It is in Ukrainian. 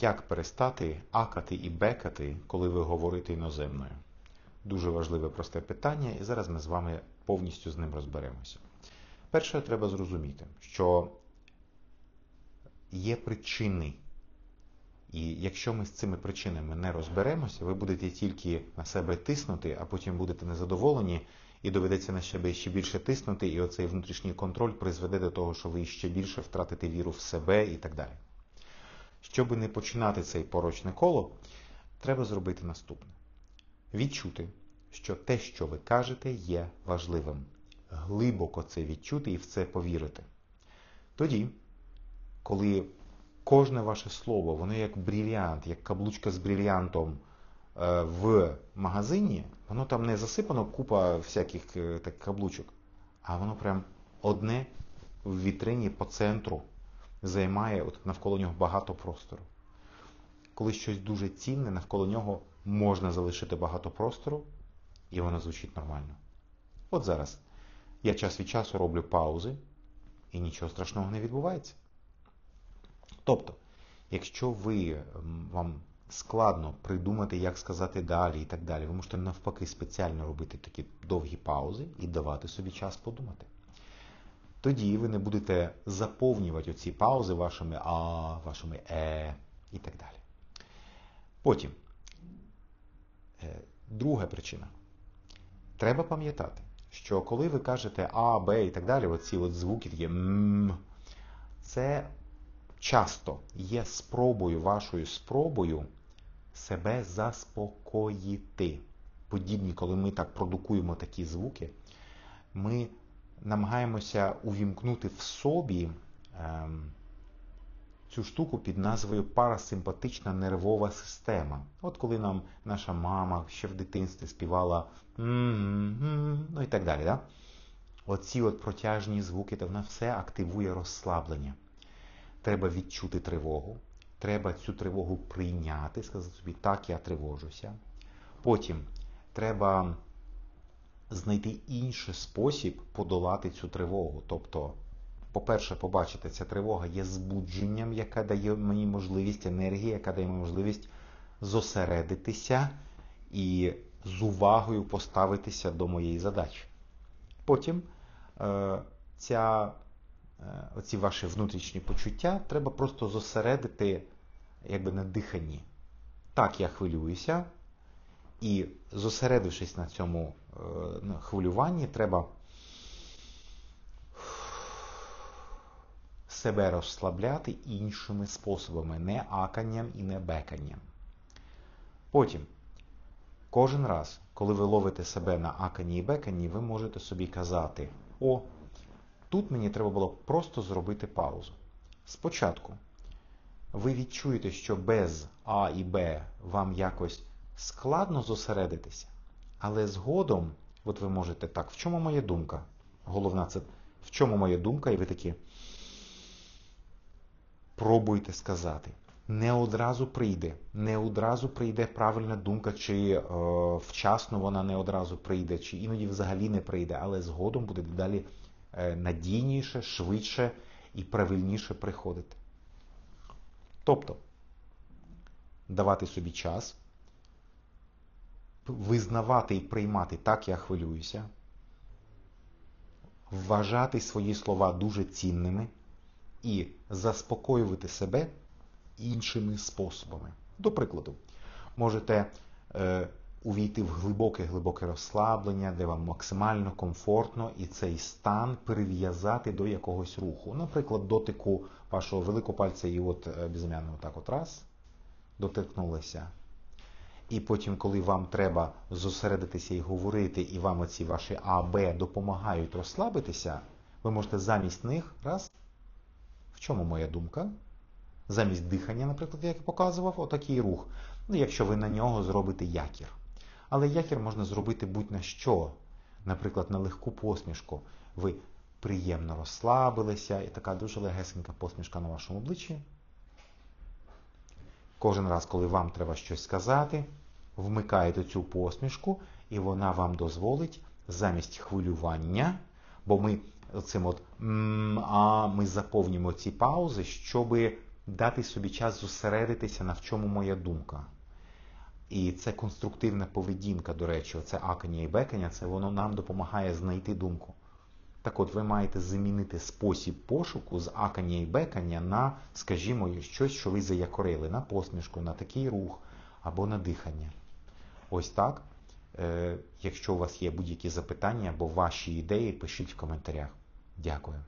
Як перестати акати і бекати, коли ви говорите іноземною? Дуже важливе просте питання, і зараз ми з вами повністю з ним розберемося. Перше, треба зрозуміти, що є причини. І якщо ми з цими причинами не розберемося, ви будете тільки на себе тиснути, а потім будете незадоволені, і доведеться на себе ще більше тиснути, і оцей внутрішній контроль призведе до того, що ви ще більше втратите віру в себе і так далі. Щоб не починати цей порочне коло, треба зробити наступне: відчути, що те, що ви кажете, є важливим. Глибоко це відчути і в це повірити. Тоді, коли кожне ваше слово, воно як брильянт, як каблучка з брильянтом е, в магазині, воно там не засипано купа всяких е, так, каблучок, а воно прям одне в вітрині по центру займає от навколо нього багато простору. Коли щось дуже цінне, навколо нього можна залишити багато простору, і воно звучить нормально. От зараз я час від часу роблю паузи, і нічого страшного не відбувається. Тобто, якщо ви вам складно придумати, як сказати далі і так далі, ви можете навпаки спеціально робити такі довгі паузи і давати собі час подумати. Тоді ви не будете заповнювати оці паузи вашими а, вашими е і так далі. Потім, е, друга причина. Треба пам'ятати, що коли ви кажете А, Б і так далі, оці от звуки такі м, це часто є спробою, вашою спробою себе заспокоїти. Подібні, коли ми так продукуємо такі звуки, ми намагаємося увімкнути в собі ем, цю штуку під назвою парасимпатична нервова система. От коли нам наша мама ще в дитинстві співала ну і так далі. Да? Оці от протяжні звуки, то вона все активує розслаблення. Треба відчути тривогу, треба цю тривогу прийняти, сказати собі, так, я тривожуся. Потім треба знайти інший спосіб подолати цю тривогу. Тобто, по-перше, побачити, ця тривога є збудженням, яка дає мені можливість енергії, яка дає мені можливість зосередитися і з увагою поставитися до моєї задачі. Потім е, ця, е, оці ваші внутрішні почуття треба просто зосередити якби на диханні. Так, я хвилююся, і зосередившись на цьому е, хвилюванні, треба себе розслабляти іншими способами, не аканням і не беканням. Потім, кожен раз, коли ви ловите себе на акані і бекані, ви можете собі казати, о, тут мені треба було просто зробити паузу. Спочатку ви відчуєте, що без А і Б вам якось складно зосередитися, але згодом, от ви можете так, в чому моя думка? Головна це в чому моя думка, і ви такі пробуйте сказати. Не одразу прийде, не одразу прийде правильна думка, чи е, вчасно вона не одразу прийде, чи іноді взагалі не прийде, але згодом буде далі е, надійніше, швидше і правильніше приходити. Тобто давати собі час, визнавати і приймати так, я хвилююся, вважати свої слова дуже цінними і заспокоювати себе іншими способами. До прикладу, можете е, увійти в глибоке-глибоке розслаблення, де вам максимально комфортно, і цей стан перев'язати до якогось руху. Наприклад, дотику вашого великого пальця і от е, безім'яного так от раз, дотикнулися. І потім, коли вам треба зосередитися і говорити, і вам оці ваші А, Б допомагають розслабитися, ви можете замість них раз. В чому моя думка? Замість дихання, наприклад, як я показував, отакий рух. Ну, якщо ви на нього зробите якір. Але якір можна зробити будь-на що. Наприклад, на легку посмішку. Ви приємно розслабилися, і така дуже легесенька посмішка на вашому обличчі. Кожен раз, коли вам треба щось сказати, вмикаєте цю посмішку, і вона вам дозволить замість хвилювання, бо ми цим от а ми заповнюємо ці паузи, щоб дати собі час зосередитися на в чому моя думка. І це конструктивна поведінка, до речі, це акання і бекання, це воно нам допомагає знайти думку. Так от, ви маєте замінити спосіб пошуку з акання і бекання на, скажімо, щось, що ви заякорили, на посмішку, на такий рух або на дихання. Ось так. Е, Якщо у вас є будь-які запитання або ваші ідеї, пишіть в коментарях. Дякую.